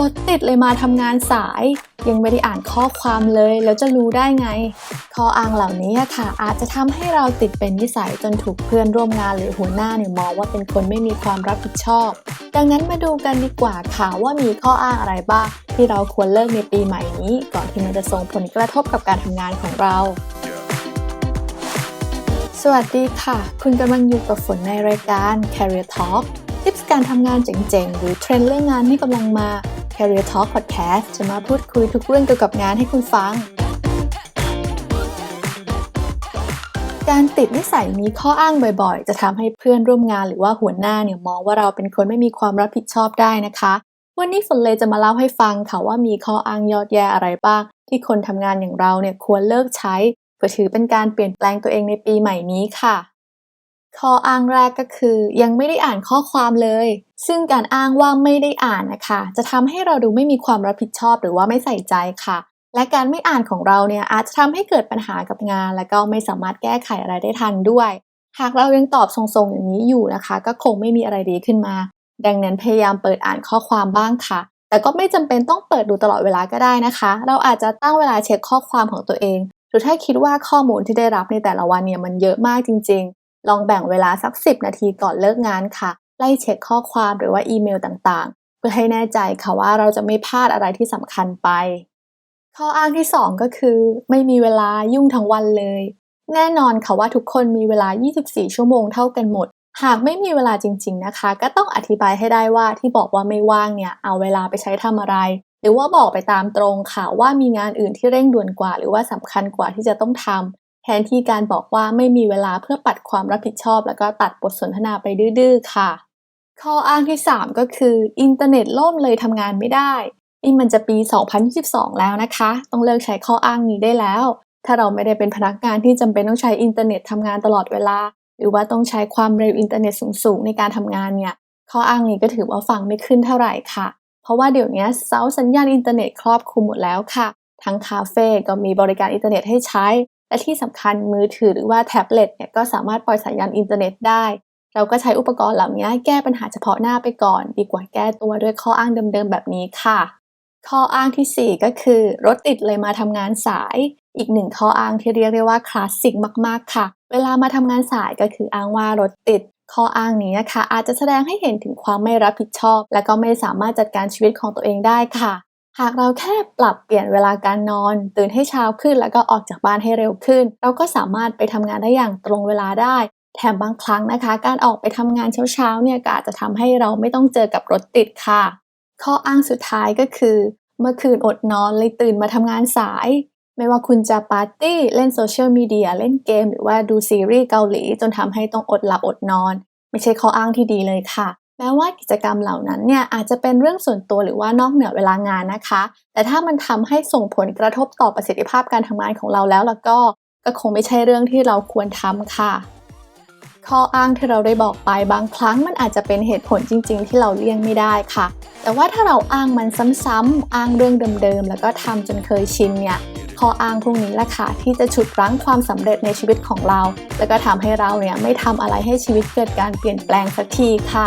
รถติดเลยมาทำงานสาย ยังไม่ได้อ่านข้อความเลย แล้วจะรู้ได้ไง ข้ออ้างเหล่านี้ค่ะอาจจะทำให้เราติดเป็นนิสัยจนถูกเพื่อนร่วมงานหรือหัวหน้าเนี่ยมองว่าเป็นคนไม่มีความรับผิดชอบ ดังนั้นมาดูกันดีกว่าค่ะว่ามีข้ออ้างอะไรบ้างที่เราควรเลิกในปีใหม่นี้ ก่อนที่มันจะส่งผลกระทบกับการทำงานของเราสวัสดีค่ะ คุณกำลังอยู่กับฝนในรายการ Career Talk ทิปส์การทำงานเจ๋งๆ หรือเทรนด์เรื่องงานที่กำลังมา Career Talk Podcast จะมาพูดคุยทุกเรื่องเกี่ยวกับงานให้คุณฟัง การติดนิสัยมีข้ออ้างบ่อยๆ จะทำให้เพื่อนร่วมงานหรือว่าหัวหน้าเนี่ยมองว่าเราเป็นคนไม่มีความรับผิดชอบได้นะคะ วันนี้ฝนเลยจะมาเล่าให้ฟังค่ะว่ามีข้ออ้างยอดแย่อะไรบ้าง ที่คนทำงานอย่างเราเนี่ยควรเลิกใช้เพื่อถือเป็นการเปลี่ยนแปลงตัวเองในปีใหม่นี้ค่ะ ข้ออ้างแรกก็คือ ยังไม่ได้อ่านข้อความเลย ซึ่งการอ้างว่าไม่ได้อ่านนะคะ จะทำให้เราดูไม่มีความรับผิดชอบหรือว่าไม่ใส่ใจค่ะ และการไม่อ่านของเราเนี่ยอาจจะทำให้เกิดปัญหากับงาน และก็ไม่สามารถแก้ไขอะไรได้ทันด้วย หากเรายังตอบทรงๆอย่างนี้อยู่นะคะ ก็คงไม่มีอะไรดีขึ้นมา ดังนั้นพยายามเปิดอ่านข้อความบ้างค่ะ แต่ก็ไม่จำเป็นต้องเปิดดูตลอดเวลาก็ได้นะคะ เราอาจจะตั้งเวลาเช็คข้อความของตัวเอง หรือถ้าคิดว่าข้อมูลที่ได้รับในแต่ละวันเนี่ยมันเยอะมากจริง ลองแบ่งเวลาสัก 10 นาทีก่อนเลิกงานค่ะ ไล่เช็คข้อความหรือว่าอีเมลต่างๆ เพื่อให้แน่ใจค่ะว่าเราจะไม่พลาดอะไรที่สำคัญไป ข้ออ้างที่ 2 ก็คือ ไม่มีเวลายุ่งทั้งวันเลย แน่นอนค่ะว่าทุกคนมีเวลา 24 ชั่วโมงเท่ากันหมด หากไม่มีเวลาจริง ๆนะคะ ก็ต้องอธิบายให้ได้ว่าที่บอกว่าไม่ว่างเนี่ยเอาเวลาไปใช้ทำอะไร หรือว่าบอกไปตามตรงค่ะว่ามีงานอื่นที่เร่งด่วนกว่า หรือว่าสำคัญกว่าที่จะต้องทำ แทนที่การบอกว่าไม่มีเวลาเพื่อปัดความรับผิดชอบ แล้วก็ตัดบทสนทนาไปดื้อๆค่ะ ข้ออ้างที่ 3 ก็คืออินเทอร์เน็ตล่มเลยทำงานไม่ได้นี่มันจะปี 2022 แล้วนะคะ ต้องเลิกใช้ข้ออ้างนี้ได้แล้ว ถ้าเราไม่ได้เป็นพนักงานที่จำเป็นต้องใช้อินเทอร์เน็ตทำงานตลอดเวลา หรือว่าต้องใช้ความเร็วอินเทอร์เน็ตสูงๆในการทำงานเนี่ยข้ออ้างนี้ก็ถือว่าฟังไม่ขึ้นเท่าไหร่ค่ะ เพราะว่าเดี๋ยวนี้เสาสัญญาณอินเทอร์เน็ตครอบคลุมหมดแล้วค่ะ ทั้งคาเฟ่ก็มีบริการอินเทอร์เน็ตให้ใช้ และที่สำคัญมือถือหรือว่าแท็บเล็ตเนี่ยก็สามารถปล่อยสัญญาณอินเทอร์เน็ตได้ เราก็ใช้อุปกรณ์เหล่านี้แก้ปัญหาเฉพาะหน้าไปก่อน ดีกว่าแก้ตัวด้วยข้ออ้างเดิมๆแบบนี้ค่ะ ข้ออ้างทีสี่4 ก็คือ รถติดเลยมาทำงานสาย อีกหนึ่งข้ออ้างที่เรียกได้ว่าคลาสสิกมากๆค่ะ เวลามาทำงานสายก็คืออ้างว่ารถติดข้ออ้างนี้นะคะอาจจะแสดงให้เห็นถึงความไม่รับผิดชอบ และก็ไม่สามารถจัดการชีวิตของตัวเองได้ค่ะ หากเราแค่ปรับเปลี่ยนเวลาการนอน ตื่นให้เช้าขึ้นแล้วก็ออกจากบ้านให้เร็วขึ้น เราก็สามารถไปทำงานได้อย่างตรงเวลาได้ แถมบางครั้งนะคะ การออกไปทำงานเช้าๆเนี่ยก็อาจจะทำให้เราไม่ต้องเจอกับรถติดค่ะ ข้ออ้างสุดท้ายก็คือ เมื่อคืนอดนอนเลยตื่นมาทำงานสาย ไม่ว่าคุณจะปาร์ตี้เล่นโซเชียลมีเดียเล่นเกม หรือว่าดูซีรีส์เกาหลี จนทำให้ต้องอดหลับอดนอน ไม่ใช่ข้ออ้างที่ดีเลยค่ะ แม้ว่ากิจกรรมเหล่านั้นเนี่ยอาจจะเป็นเรื่องส่วนตัวหรือว่านอกเหนือเวลางานนะคะ แต่ถ้ามันทำให้ส่งผลกระทบต่อประสิทธิภาพการทำงานของเราแล้วแล้วก็ก็คงไม่ใช่เรื่องที่เราควรทำค่ะ ข้ออ้างที่เราได้บอกไปบางครั้งมันอาจจะเป็นเหตุผลจริง ๆ ที่เราเลี่ยงไม่ได้ค่ะ แต่ว่าถ้าเราอ้างมันซ้ำๆอ้างเรื่องเดิมๆแล้วก็ทำจนเคยชินเนี่ยข้ออ้างพวกนี้แหละค่ะที่จะฉุดรั้งความสำเร็จในชีวิตของเรา แล้วก็ทำให้เราเนี่ยไม่ทำอะไรให้ชีวิตเกิดการเปลี่ยนแปลงสักทีค่ะ